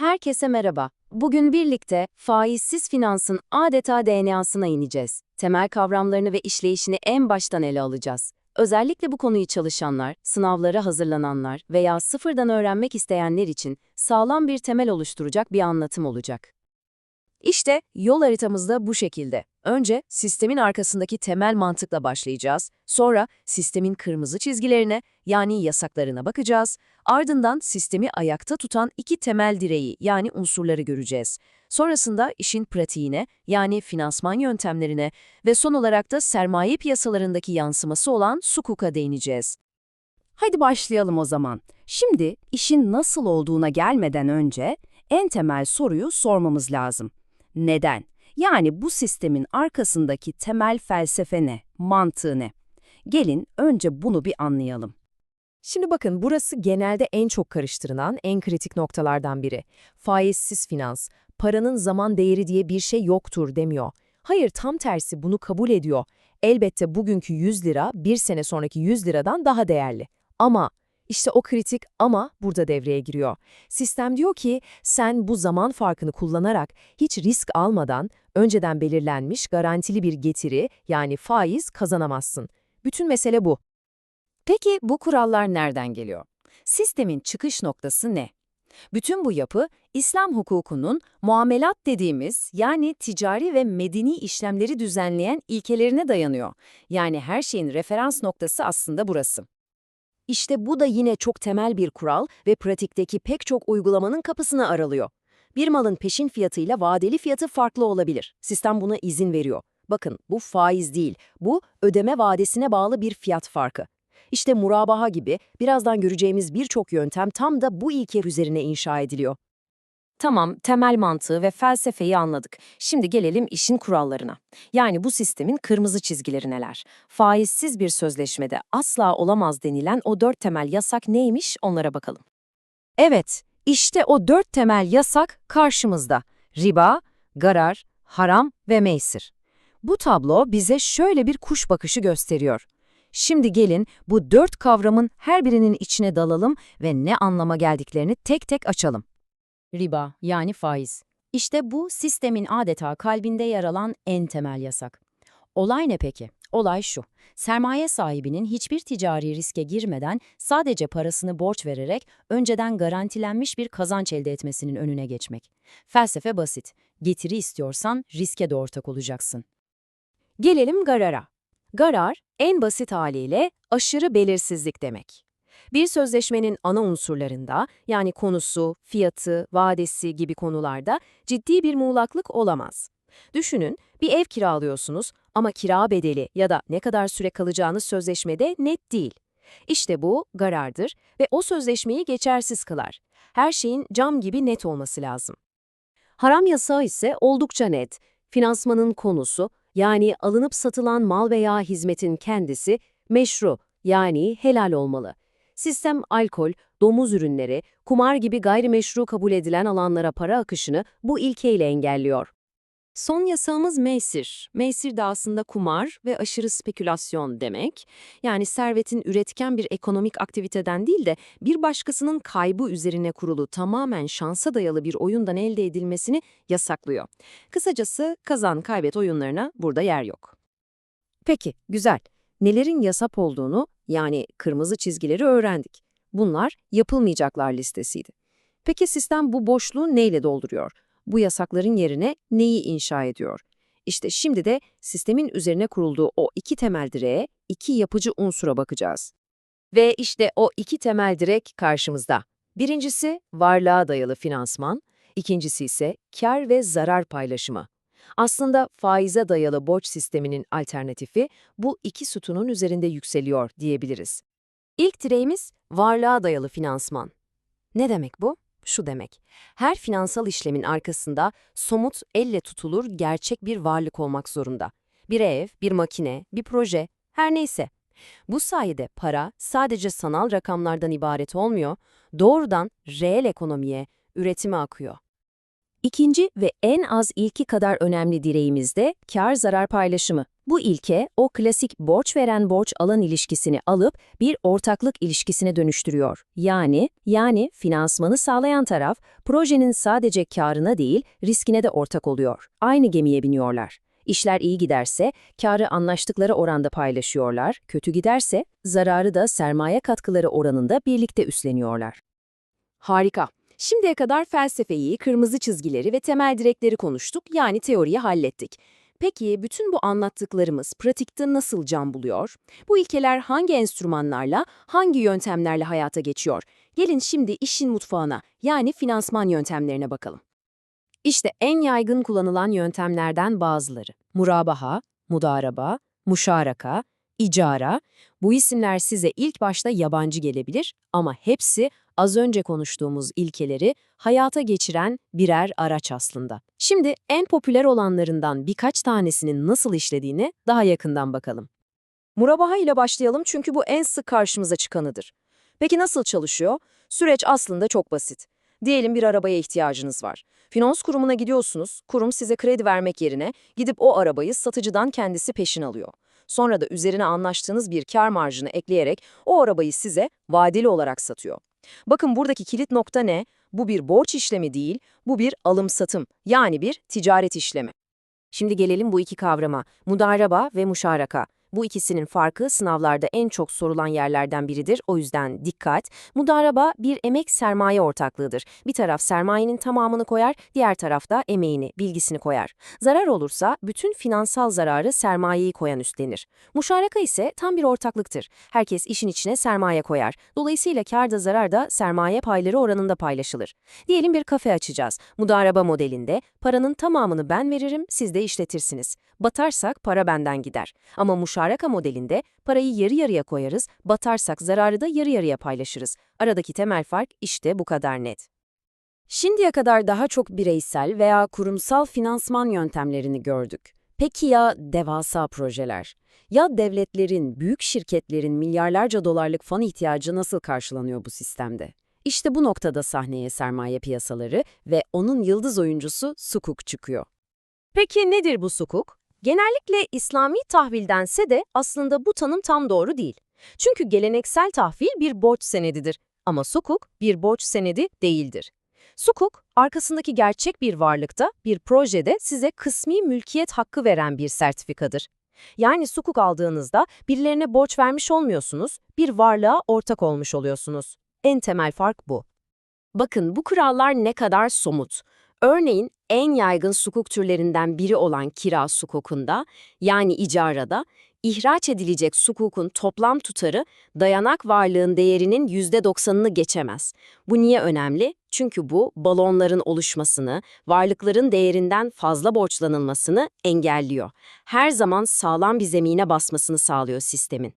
Herkese merhaba. Bugün birlikte faizsiz finansın adeta DNA'sına ineceğiz. Temel kavramlarını ve işleyişini en baştan ele alacağız. Özellikle bu konuyu çalışanlar, sınavlara hazırlananlar veya sıfırdan öğrenmek isteyenler için sağlam bir temel oluşturacak bir anlatım olacak. İşte yol haritamız da bu şekilde. Önce sistemin arkasındaki temel mantıkla başlayacağız. Sonra sistemin kırmızı çizgilerine yani yasaklarına bakacağız. Ardından sistemi ayakta tutan iki temel direği yani unsurları göreceğiz. Sonrasında işin pratiğine yani finansman yöntemlerine ve son olarak da sermaye piyasalarındaki yansıması olan sukuka değineceğiz. Hadi başlayalım o zaman. Şimdi işin nasıl olduğuna gelmeden önce en temel soruyu sormamız lazım. Neden? Yani bu sistemin arkasındaki temel felsefe ne, mantığı ne? Gelin önce bunu bir anlayalım. Şimdi bakın burası genelde en çok karıştırılan, en kritik noktalardan biri. Faizsiz finans, paranın zaman değeri diye bir şey yoktur demiyor. Hayır tam tersi bunu kabul ediyor. Elbette bugünkü 100 lira bir sene sonraki 100 liradan daha değerli. Ama işte o kritik ama burada devreye giriyor. Sistem diyor ki sen bu zaman farkını kullanarak hiç risk almadan önceden belirlenmiş garantili bir getiri yani faiz kazanamazsın. Bütün mesele bu. Peki bu kurallar nereden geliyor? Sistemin çıkış noktası ne? Bütün bu yapı, İslam hukukunun muamelat dediğimiz yani ticari ve medeni işlemleri düzenleyen ilkelerine dayanıyor. Yani her şeyin referans noktası aslında burası. İşte bu da yine çok temel bir kural ve pratikteki pek çok uygulamanın kapısını aralıyor. Bir malın peşin fiyatıyla vadeli fiyatı farklı olabilir. Sistem buna izin veriyor. Bakın bu faiz değil, bu ödeme vadesine bağlı bir fiyat farkı. İşte murabaha gibi birazdan göreceğimiz birçok yöntem tam da bu ilke üzerine inşa ediliyor. Tamam, temel mantığı ve felsefeyi anladık. Şimdi gelelim işin kurallarına. Yani bu sistemin kırmızı çizgileri neler? Faizsiz bir sözleşmede asla olamaz denilen o dört temel yasak neymiş onlara bakalım. Evet, işte o dört temel yasak karşımızda. Riba, garar, haram ve meysir. Bu tablo bize şöyle bir kuş bakışı gösteriyor. Şimdi gelin bu dört kavramın her birinin içine dalalım ve ne anlama geldiklerini tek tek açalım. Riba yani faiz. İşte bu sistemin adeta kalbinde yer alan en temel yasak. Olay ne peki? Olay şu. Sermaye sahibinin hiçbir ticari riske girmeden sadece parasını borç vererek önceden garantilenmiş bir kazanç elde etmesinin önüne geçmek. Felsefe basit. Getiri istiyorsan riske de ortak olacaksın. Gelelim garara. Garar, en basit haliyle aşırı belirsizlik demek. Bir sözleşmenin ana unsurlarında, yani konusu, fiyatı, vadesi gibi konularda ciddi bir muğlaklık olamaz. Düşünün, bir ev kiralıyorsunuz ama kira bedeli ya da ne kadar süre kalacağınız sözleşmede net değil. İşte bu garardır ve o sözleşmeyi geçersiz kılar. Her şeyin cam gibi net olması lazım. Haram yasağı ise oldukça net. Finansmanın konusu, yani alınıp satılan mal veya hizmetin kendisi meşru, yani helal olmalı. Sistem alkol, domuz ürünleri, kumar gibi gayrimeşru kabul edilen alanlara para akışını bu ilkeyle engelliyor. Son yasağımız meysir. Meysir de aslında kumar ve aşırı spekülasyon demek. Yani servetin üretken bir ekonomik aktiviteden değil de bir başkasının kaybı üzerine kurulu tamamen şansa dayalı bir oyundan elde edilmesini yasaklıyor. Kısacası kazan kaybet oyunlarına burada yer yok. Peki, güzel. Nelerin yasap olduğunu yani kırmızı çizgileri öğrendik. Bunlar yapılmayacaklar listesiydi. Peki sistem bu boşluğu neyle dolduruyor? Bu yasakların yerine neyi inşa ediyor? İşte şimdi de sistemin üzerine kurulduğu o iki temel direğe, iki yapıcı unsura bakacağız. Ve işte o iki temel direk karşımızda. Birincisi varlığa dayalı finansman, ikincisi ise kar ve zarar paylaşımı. Aslında faize dayalı borç sisteminin alternatifi bu iki sütunun üzerinde yükseliyor diyebiliriz. İlk direğimiz varlığa dayalı finansman. Ne demek bu? Şu demek, her finansal işlemin arkasında somut, elle tutulur gerçek bir varlık olmak zorunda. Bir ev, bir makine, bir proje, her neyse. Bu sayede para sadece sanal rakamlardan ibaret olmuyor, doğrudan reel ekonomiye, üretime akıyor. İkinci ve en az ilki kadar önemli direğimiz de kar zarar paylaşımı. Bu ilke o klasik borç veren borç alan ilişkisini alıp bir ortaklık ilişkisine dönüştürüyor. Yani yani finansmanı sağlayan taraf projenin sadece karına değil riskine de ortak oluyor. Aynı gemiye biniyorlar. İşler iyi giderse karı anlaştıkları oranda paylaşıyorlar, kötü giderse zararı da sermaye katkıları oranında birlikte üstleniyorlar. Harika. Şimdiye kadar felsefeyi, kırmızı çizgileri ve temel direkleri konuştuk, yani teoriyi hallettik. Peki bütün bu anlattıklarımız pratikte nasıl can buluyor? Bu ilkeler hangi enstrümanlarla, hangi yöntemlerle hayata geçiyor? Gelin şimdi işin mutfağına, yani finansman yöntemlerine bakalım. İşte en yaygın kullanılan yöntemlerden bazıları. Murabaha, mudaraba, muşaraka, icara. Bu isimler size ilk başta yabancı gelebilir ama hepsi az önce konuştuğumuz ilkeleri hayata geçiren birer araç aslında. Şimdi en popüler olanlarından birkaç tanesinin nasıl işlediğini daha yakından bakalım. Murabaha ile başlayalım çünkü bu en sık karşımıza çıkanıdır. Peki nasıl çalışıyor? Süreç aslında çok basit. Diyelim bir arabaya ihtiyacınız var. Finans kurumuna gidiyorsunuz, kurum size kredi vermek yerine gidip o arabayı satıcıdan kendisi peşin alıyor. Sonra da üzerine anlaştığınız bir kar marjını ekleyerek o arabayı size vadeli olarak satıyor. Bakın buradaki kilit nokta ne? Bu bir borç işlemi değil, bu bir alım-satım, yani bir ticaret işlemi. Şimdi gelelim bu iki kavrama, mudaraba ve muşaraka. Bu ikisinin farkı sınavlarda en çok sorulan yerlerden biridir. O yüzden dikkat. Mudaraba bir emek sermaye ortaklığıdır. Bir taraf sermayenin tamamını koyar, diğer taraf da emeğini, bilgisini koyar. Zarar olursa bütün finansal zararı sermayeyi koyan üstlenir. Muşaraka ise tam bir ortaklıktır. Herkes işin içine sermaye koyar. Dolayısıyla kar da zarar da sermaye payları oranında paylaşılır. Diyelim bir kafe açacağız. Mudaraba modelinde paranın tamamını ben veririm, siz de işletirsiniz. Batarsak para benden gider. Ama muşaraka modelinde parayı yarı yarıya koyarız, batarsak zararı da yarı yarıya paylaşırız. Aradaki temel fark işte bu kadar net. Şimdiye kadar daha çok bireysel veya kurumsal finansman yöntemlerini gördük. Peki ya devasa projeler? Ya devletlerin, büyük şirketlerin milyarlarca dolarlık fon ihtiyacı nasıl karşılanıyor bu sistemde? İşte bu noktada sahneye sermaye piyasaları ve onun yıldız oyuncusu sukuk çıkıyor. Peki nedir bu sukuk? Genellikle İslami tahvildense de aslında bu tanım tam doğru değil. Çünkü geleneksel tahvil bir borç senedidir ama sukuk bir borç senedi değildir. Sukuk, arkasındaki gerçek bir varlıkta, bir projede size kısmi mülkiyet hakkı veren bir sertifikadır. Yani sukuk aldığınızda birilerine borç vermiş olmuyorsunuz, bir varlığa ortak olmuş oluyorsunuz. En temel fark bu. Bakın bu kurallar ne kadar somut. Örneğin en yaygın sukuk türlerinden biri olan kira sukukunda yani icarada ihraç edilecek sukukun toplam tutarı dayanak varlığın değerinin %90'ını geçemez. Bu niye önemli? Çünkü bu balonların oluşmasını, varlıkların değerinden fazla borçlanılmasını engelliyor. Her zaman sağlam bir zemine basmasını sağlıyor sistemin.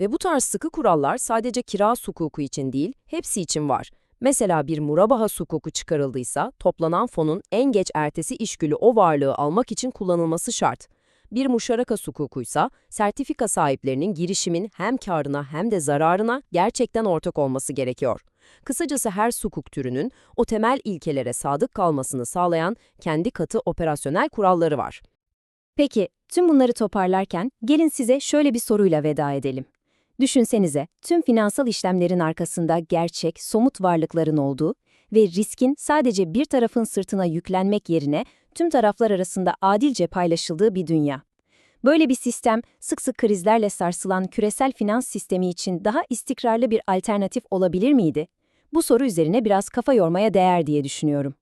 Ve bu tarz sıkı kurallar sadece kira hukuku için değil, hepsi için var. Mesela bir murabaha hukuku çıkarıldıysa, toplanan fonun en geç ertesi işgülü o varlığı almak için kullanılması şart. Bir muşaraka hukukuysa, sertifika sahiplerinin girişimin hem karına hem de zararına gerçekten ortak olması gerekiyor. Kısacası her sukuk türünün o temel ilkelere sadık kalmasını sağlayan kendi katı operasyonel kuralları var. Peki, tüm bunları toparlarken gelin size şöyle bir soruyla veda edelim. Düşünsenize, tüm finansal işlemlerin arkasında gerçek, somut varlıkların olduğu ve riskin sadece bir tarafın sırtına yüklenmek yerine tüm taraflar arasında adilce paylaşıldığı bir dünya. Böyle bir sistem, sık sık krizlerle sarsılan küresel finans sistemi için daha istikrarlı bir alternatif olabilir miydi? Bu soru üzerine biraz kafa yormaya değer diye düşünüyorum.